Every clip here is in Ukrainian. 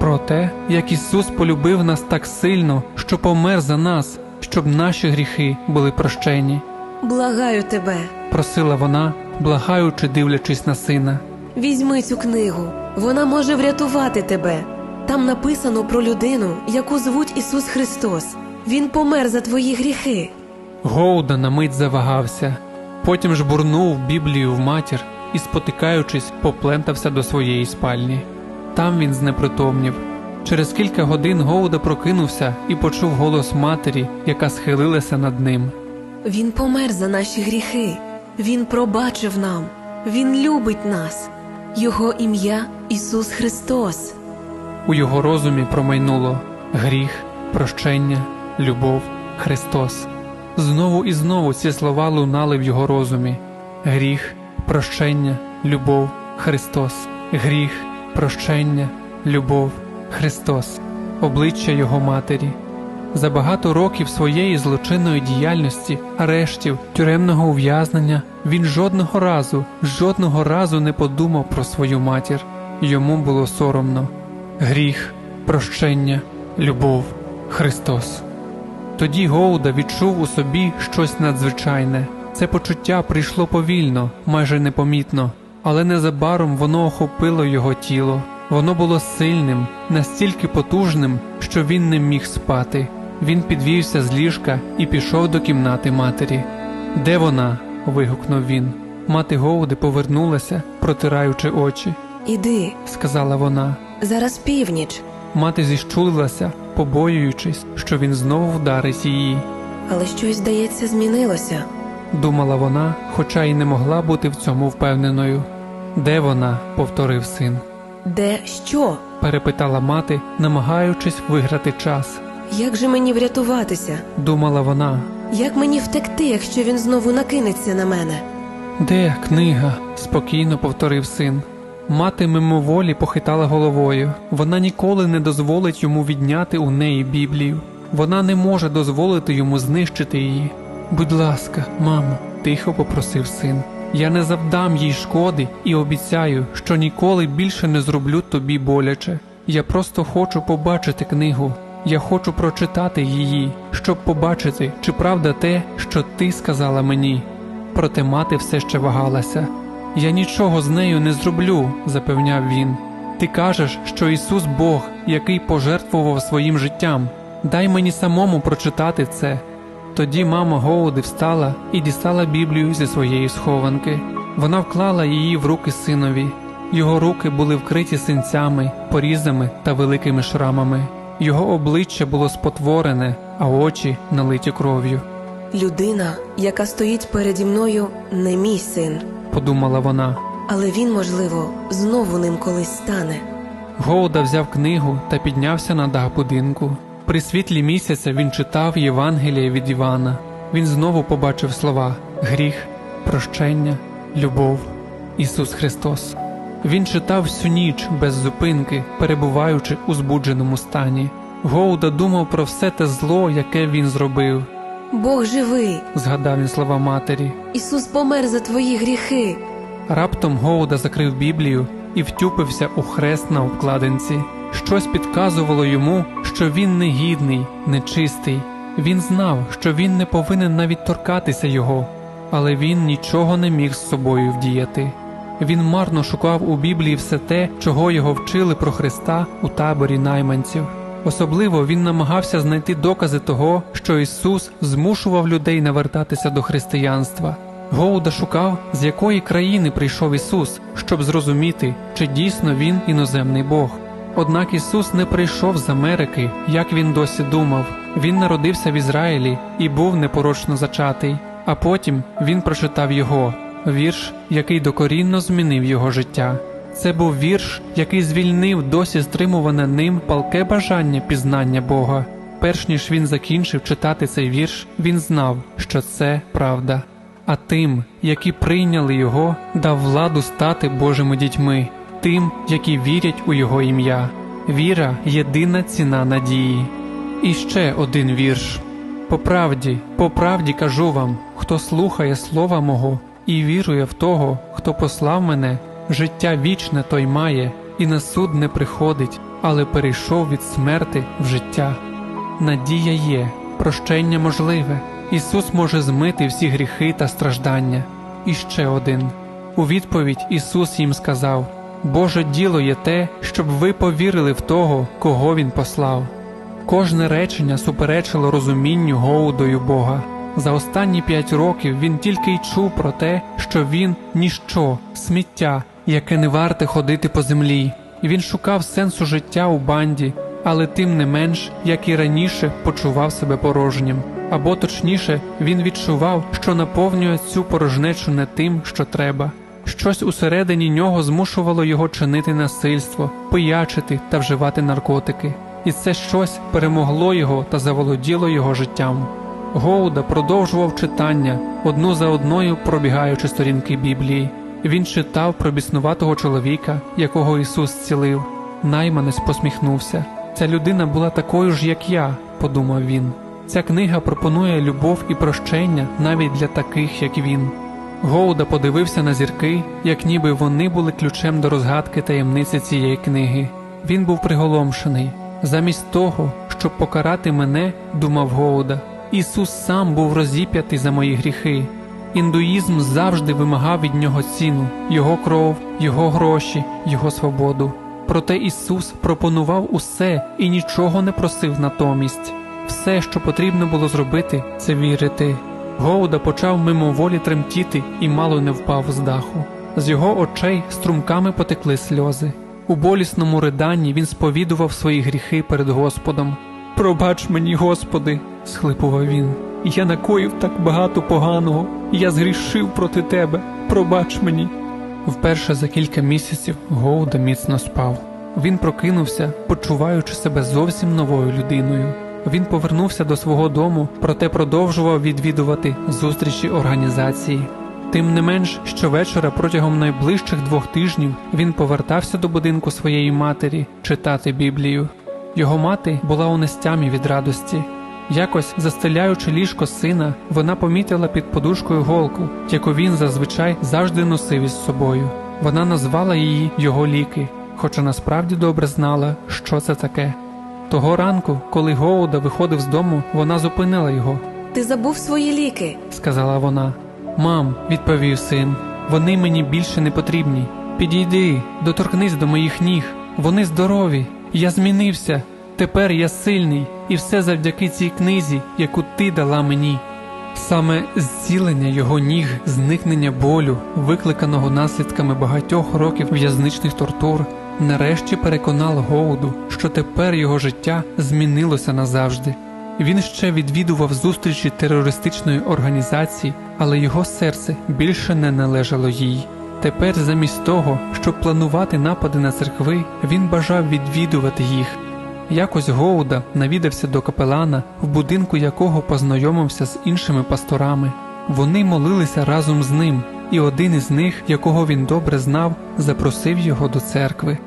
про те, як Ісус полюбив нас так сильно, що помер за нас, щоб наші гріхи були прощені. Благаю тебе, Просила вона, благаючи, дивлячись на сина. візьми цю книгу. Вона може врятувати тебе. Там написано про людину, яку звуть Ісус Христос. Він помер за твої гріхи. Гоуда на мить завагався, потім жбурнув Біблію в матір і, спотикаючись, поплентався до своєї спальні. Там він знепритомнів. Через кілька годин Гоуда прокинувся і почув голос матері, яка схилилася над ним. Він помер за наші гріхи. Він пробачив нам. Він любить нас. Його ім'я Ісус Христос. У його розумі промайнуло гріх, прощення, любов, Христос. Знову і знову ці слова лунали в його розумі: гріх, прощення, любов, Христос, гріх, прощення, любов, Христос, обличчя його матері. За багато років своєї злочинної діяльності, арештів, тюремного ув'язнення він жодного разу, жодного разу не подумав про свою матір. Йому було соромно. Гріх, прощення, любов, Христос. Тоді Гоуда відчув у собі щось надзвичайне. Це почуття прийшло повільно, майже непомітно, але незабаром воно охопило його тіло. Воно було сильним, настільки потужним, що він не міг спати. Він підвівся з ліжка і пішов до кімнати матері. Де вона? вигукнув він. Мати Гоуди повернулася, протираючи очі. Іди, Сказала вона. зараз північ, Мати зіщулилася, побоюючись, що він знову вдарить її. але щось, здається, змінилося. Думала вона, хоча й не могла бути в цьому впевненою. Де вона? повторив син. Де що? Перепитала мати, намагаючись виграти час. Як же мені врятуватися? Думала вона. Як мені втекти, якщо він знову накинеться на мене? Де книга? спокійно повторив син. Мати мимоволі похитала головою. Вона ніколи не дозволить йому відняти у неї Біблію. Вона не може дозволити йому знищити її. Будь ласка, мамо, тихо попросив син. Я не завдам їй шкоди і обіцяю, що ніколи більше не зроблю тобі боляче. Я просто хочу побачити книгу. Я хочу прочитати її, щоб побачити, чи правда те, що ти сказала мені. Проте мати все ще вагалася. Я нічого з нею не зроблю, запевняв він. Ти кажеш, що Ісус Бог, який пожертвував своїм життям. Дай мені самому прочитати це. Тоді мама Гоуди встала і дістала Біблію зі своєї схованки. Вона вклала її в руки синові. Його руки були вкриті синцями, порізами та великими шрамами. Його обличчя було спотворене, а очі налиті кров'ю. Людина, яка стоїть переді мною, не мій син, Подумала вона. але він, можливо, знову ним колись стане. Гоуда взяв книгу та піднявся на дах будинку. При світлі місяця він читав Євангеліє від Івана. Він знову побачив слова гріх, прощення, любов, Ісус Христос. Він читав всю ніч без зупинки, перебуваючи у збудженому стані. Гоуда думав про все те зло, яке він зробив. Бог живий, Згадав він слова матері. Ісус помер за твої гріхи. Раптом Гоуда закрив Біблію і втюпився у хрест на обкладинці. Щось підказувало йому, що він негідний, нечистий. Він знав, що він не повинен навіть торкатися його, але він нічого не міг з собою вдіяти. Він марно шукав у Біблії все те, чого його вчили про Христа у таборі найманців. Особливо він намагався знайти докази того, що Ісус змушував людей навертатися до християнства. Гоуда шукав, з якої країни прийшов Ісус, щоб зрозуміти, чи дійсно Він іноземний Бог. Однак Ісус не прийшов з Америки, як він досі думав. Він народився в Ізраїлі і був непорочно зачатий, а потім він прочитав його вірш, який докорінно змінив його життя. Це був вірш, який звільнив досі стримуване ним палке бажання пізнання Бога. Перш ніж він закінчив читати цей вірш, він знав, що це правда. А тим, які прийняли його, дав владу стати Божими дітьми, тим, які вірять у Його ім'я. Віра єдина ціна надії. І ще один вірш. По правді, по правді кажу вам, хто слухає слова мого і вірує в того, хто послав мене, життя вічне той має, і на суд не приходить, але перейшов від смерти в життя. Надія є, прощення можливе. Ісус може змити всі гріхи та страждання. І ще один. У відповідь Ісус їм сказав: Боже діло є те, щоб ви повірили в того, кого Він послав. Кожне речення суперечило розумінню Гоудою Бога. За останні п'ять років він тільки й чув про те, що він ніщо, сміття, яке не варте ходити по землі. Він шукав сенсу життя у банді, але тим не менш, як і раніше, почував себе порожнім. Або точніше, він відчував, що наповнює цю порожнечу не тим, що треба. Щось усередині нього змушувало його чинити насильство, пиячити та вживати наркотики, і це щось перемогло його та заволоділо його життям. Гоуда продовжував читання, одну за одною пробігаючи сторінки Біблії. Він читав про біснуватого чоловіка, якого Ісус зцілив. Найманець посміхнувся. Ця людина була такою ж, як я, подумав він. Ця книга пропонує любов і прощення навіть для таких, як він. Гоуда подивився на зірки, як ніби вони були ключем до розгадки таємниці цієї книги. Він був приголомшений. Замість того, щоб покарати мене, думав Гоуда, Ісус сам був розіп'ятий за мої гріхи. Індуїзм завжди вимагав від нього ціну, його кров, його гроші, його свободу. Проте Ісус пропонував усе і нічого не просив натомість. Все, що потрібно було зробити, це вірити. Гоуда почав мимоволі тремтіти і мало не впав з даху. З його очей струмками потекли сльози. У болісному риданні він сповідував свої гріхи перед Господом. Пробач мені, Господи, схлипував він. Я накоїв так багато поганого, я згрішив проти тебе. Пробач мені. Вперше за кілька місяців Гоуда міцно спав. Він прокинувся, почуваючи себе зовсім новою людиною. Він повернувся до свого дому, проте продовжував відвідувати зустрічі організації. Тим не менш, щовечора протягом найближчих двох тижнів він повертався до будинку своєї матері читати Біблію. Його мати була у нестямі від радості. Якось, застеляючи ліжко сина, вона помітила під подушкою голку, яку він зазвичай завжди носив із собою. Вона назвала її його ліки, хоча насправді добре знала, що це таке. Того ранку, коли Гоуда виходив з дому, вона зупинила його, Ти забув свої ліки. сказала вона. Мам, відповів син, вони мені більше не потрібні. Підійди, доторкнись до моїх ніг. Вони здорові. Я змінився. Тепер я сильний, і все завдяки цій книзі, яку ти дала мені. Саме зцілення його ніг, зникнення болю, викликаного наслідками багатьох років в'язничних тортур, нарешті переконало Гоуду, що тепер його життя змінилося назавжди. Він ще відвідував зустрічі терористичної організації, але його серце більше не належало їй. Тепер, замість того, щоб планувати напади на церкви, він бажав відвідувати їх. Якось Гоуда навідався до капелана, в будинку якого познайомився з іншими пасторами. Вони молилися разом з ним, і один із них, якого він добре знав, запросив його до церкви.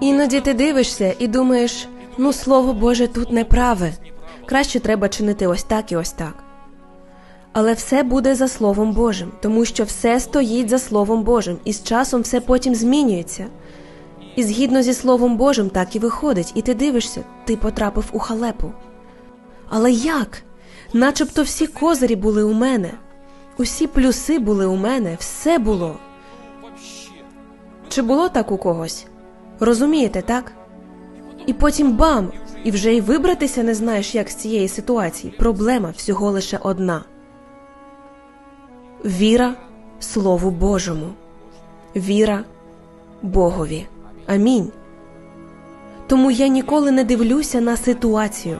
Іноді ти дивишся і думаєш: ну, слово Боже, тут неправе. Краще треба чинити ось так і ось так. Але все буде за Словом Божим, тому що все стоїть за Словом Божим, і з часом все потім змінюється. І згідно зі Словом Божим так і виходить, і ти дивишся, ти потрапив у халепу. Але як? Начебто всі козирі були у мене, усі плюси були у мене, все було. Чи було так у когось? Розумієте, так? І потім бам! І вже й вибратися не знаєш, як з цієї ситуації. Проблема всього лише одна: віра Слову Божому, віра Богові. Амінь. Тому я ніколи не дивлюся на ситуацію.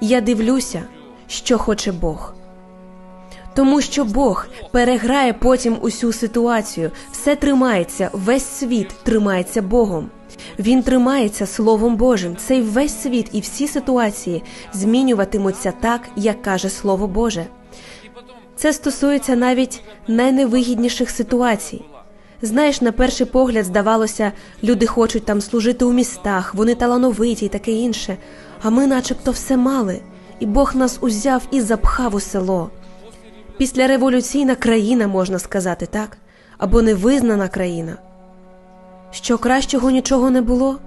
Я дивлюся, що хоче Бог. Тому що Бог переграє потім усю ситуацію, все тримається, весь світ тримається Богом. Він тримається Словом Божим. Цей весь світ і всі ситуації змінюватимуться так, як каже Слово Боже. Це стосується навіть найневигідніших ситуацій. Знаєш, на перший погляд здавалося, люди хочуть там служити у містах, вони талановиті і таке інше. А ми, начебто, все мали, і Бог нас узяв і запхав у село. Післяреволюційна країна, можна сказати, так? Або невизнана країна. Що кращого нічого не було?